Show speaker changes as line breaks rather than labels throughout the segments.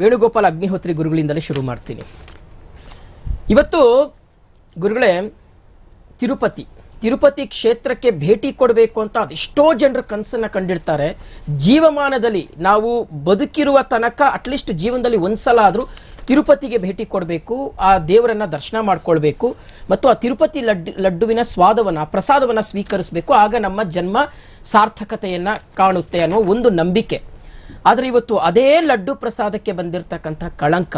ವೇಣುಗೋಪಾಲ್ ಅಗ್ನಿಹೋತ್ರಿ ಗುರುಗಳಿಂದಲೇ ಶುರು ಮಾಡ್ತೀನಿ. ಇವತ್ತು ಗುರುಗಳೇ, ತಿರುಪತಿ. ತಿರುಪತಿ ಕ್ಷೇತ್ರಕ್ಕೆ ಭೇಟಿ ಕೊಡಬೇಕು ಅಂತ ಅದೆಷ್ಟೋ ಜನರು ಕನಸನ್ನು ಕಂಡಿರ್ತಾರೆ. ಜೀವಮಾನದಲ್ಲಿ ನಾವು ಬದುಕಿರುವ ತನಕ ಅಟ್ಲೀಸ್ಟ್ ಜೀವನದಲ್ಲಿ ಒಂದ್ಸಲ ಆದರೂ ತಿರುಪತಿಗೆ ಭೇಟಿ ಕೊಡಬೇಕು, ಆ ದೇವರನ್ನು ದರ್ಶನ ಮಾಡಿಕೊಳ್ಬೇಕು, ಮತ್ತು ಆ ತಿರುಪತಿ ಲಡ್ಡು, ಲಡ್ಡುವಿನ ಸ್ವಾದವನ್ನು, ಪ್ರಸಾದವನ್ನು ಸ್ವೀಕರಿಸಬೇಕು. ಆಗ ನಮ್ಮ ಜನ್ಮ ಸಾರ್ಥಕತೆಯನ್ನು ಕಾಣುತ್ತೆ ಅನ್ನೋ ಒಂದು ನಂಬಿಕೆ. ಆದರೆ ಇವತ್ತು ಅದೇ ಲಡ್ಡು ಪ್ರಸಾದಕ್ಕೆ ಬಂದಿರತಕ್ಕಂಥ ಕಳಂಕ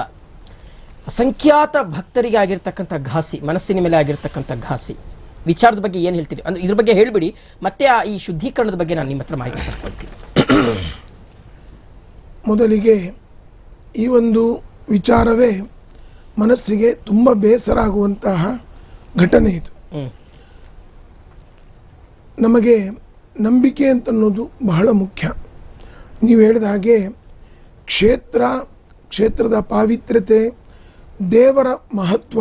ಅಸಂಖ್ಯಾತ ಭಕ್ತರಿಗೆ ಆಗಿರ್ತಕ್ಕಂಥ ಘಾಸಿ ಮನಸ್ಸಿನ ಮೇಲೆ ಆಗಿರ್ತಕ್ಕಂಥ ಘಾಸಿ. ವಿಚಾರದ ಬಗ್ಗೆ ಏನು ಹೇಳ್ತೀರಿ? ಅಂದರೆ ಇದ್ರ ಬಗ್ಗೆ ಹೇಳಿಬಿಡಿ ಮತ್ತೆ ಆ ಈ ಶುದ್ಧೀಕರಣದ ಬಗ್ಗೆ ನಾನು ನಿಮ್ಮ ಹತ್ರ ಮಾಹಿತಿ ತಗೊಳ್ತೀನಿ
ಮೊದಲಿಗೆ ಈ ಒಂದು ವಿಚಾರವೇ ಮನಸ್ಸಿಗೆ ತುಂಬ ಬೇಸರ ಆಗುವಂತಹ ಘಟನೆ ಇದು. ನಮಗೆ ನಂಬಿಕೆ ಅಂತ ಅನ್ನೋದು ಬಹಳ ಮುಖ್ಯ. ನೀವು ಹೇಳಿದ ಹಾಗೆ ಕ್ಷೇತ್ರ, ಕ್ಷೇತ್ರದ ಪಾವಿತ್ರ್ಯತೆ, ದೇವರ ಮಹತ್ವ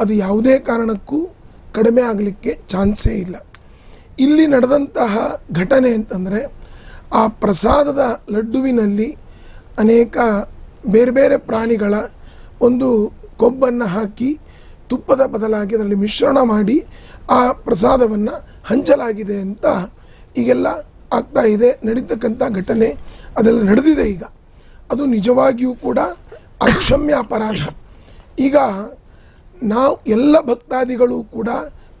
ಅದು ಯಾವುದೇ ಕಾರಣಕ್ಕೂ ಕಡಿಮೆ ಆಗಲಿಕ್ಕೆ ಚಾನ್ಸೇ ಇಲ್ಲ. ಇಲ್ಲಿ ನಡೆದಂತಹ ಘಟನೆ ಅಂತಂದರೆ ಆ ಪ್ರಸಾದದ ಲಡ್ಡುವಿನಲ್ಲಿ ಅನೇಕ ಬೇರೆ ಬೇರೆ ಪ್ರಾಣಿಗಳ ಒಂದು ಕೊಬ್ಬನ್ನು ಹಾಕಿ ತುಪ್ಪದ ಬದಲಾಗಿ ಅದರಲ್ಲಿ ಮಿಶ್ರಣ ಮಾಡಿ ಆ ಪ್ರಸಾದವನ್ನು ಹಂಚಲಾಗಿದೆ ಅಂತ ಈಗೆಲ್ಲ ಆಗ್ತಾ ಇದೆ, ನಡೀತಕ್ಕಂಥ ಘಟನೆ ಅದೆಲ್ಲ ನಡೆದಿದೆ ಈಗ. ಅದು ನಿಜವಾಗಿಯೂ ಕೂಡ ಅಕ್ಷಮ್ಯ ಅಪರಾಧ. ಈಗ ನಾವು ಎಲ್ಲ ಭಕ್ತಾದಿಗಳು ಕೂಡ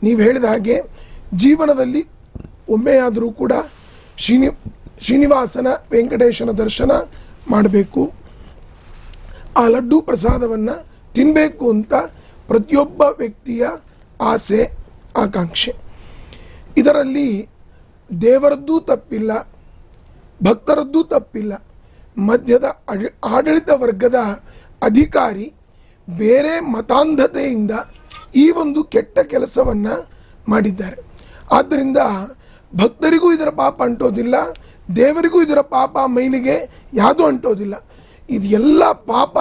ನೀವು ಹೇಳಿದ ಹಾಗೆ ಜೀವನದಲ್ಲಿ ಒಮ್ಮೆಯಾದರೂ ಕೂಡ ಶ್ರೀನಿ, ಶ್ರೀನಿವಾಸನ ವೆಂಕಟೇಶನ ದರ್ಶನ ಮಾಡಬೇಕು. ಆ ಲಡ್ಡು ಪ್ರಸಾದವನ್ನು ತಿನ್ನಬೇಕು ಅಂತ ಪ್ರತಿಯೊಬ್ಬ ವ್ಯಕ್ತಿಯ ಆಸೆ, ಆಕಾಂಕ್ಷೆ. ಇದರಲ್ಲಿ ದೇವರದ್ದೂ ತಪ್ಪಿಲ್ಲ, ಭಕ್ತರದ್ದೂ ತಪ್ಪಿಲ್ಲ. ಮಧ್ಯದ ಆಡ- ಆಡಳಿತ ವರ್ಗದ ಅಧಿಕಾರಿ ಬೇರೆ ಮತಾಂಧತೆಯಿಂದ ಈ ಒಂದು ಕೆಟ್ಟ ಕೆಲಸವನ್ನು ಮಾಡಿದ್ದಾರೆ. ಆದ್ದರಿಂದ ಭಕ್ತರಿಗೂ ಇದರ ಪಾಪ ಅಂಟೋದಿಲ್ಲ, ದೇವರಿಗೂ ಇದರ ಪಾಪ ಮೈಲಿಗೆ ಯಾವುದೂ ಅಂಟೋದಿಲ್ಲ. ಇದು ಎಲ್ಲ ಪಾಪ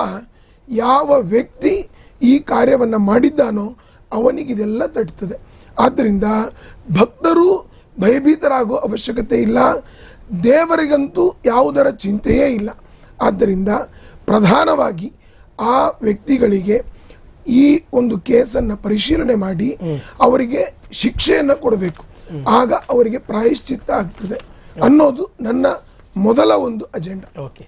ಯಾವ ವ್ಯಕ್ತಿ ಈ ಕಾರ್ಯವನ್ನು ಮಾಡಿದ್ದಾನೋ ಅವನಿಗಿದೆಲ್ಲ ತಟ್ತದೆ. ಆದ್ದರಿಂದ ಭಕ್ತರು ಭಯಭೀತರಾಗೋ ಅವಶ್ಯಕತೆ ಇಲ್ಲ. ದೇವರಿಗಂತೂ ಯಾವುದರ ಚಿಂತೆಯೇ ಇಲ್ಲ. ಆದ್ದರಿಂದ ಪ್ರಧಾನವಾಗಿ ಆ ವ್ಯಕ್ತಿಗಳಿಗೆ ಈ ಒಂದು ಕೇಸನ್ನು ಪರಿಶೀಲನೆ ಮಾಡಿ ಅವರಿಗೆ ಶಿಕ್ಷೆಯನ್ನು ಕೊಡಬೇಕು. ಆಗ ಅವರಿಗೆ ಪ್ರಾಯಶ್ಚಿತ್ತ ಆಗ್ತದೆ ಅನ್ನೋದು ನನ್ನ ಮೊದಲ ಒಂದು ಅಜೆಂಡಾ.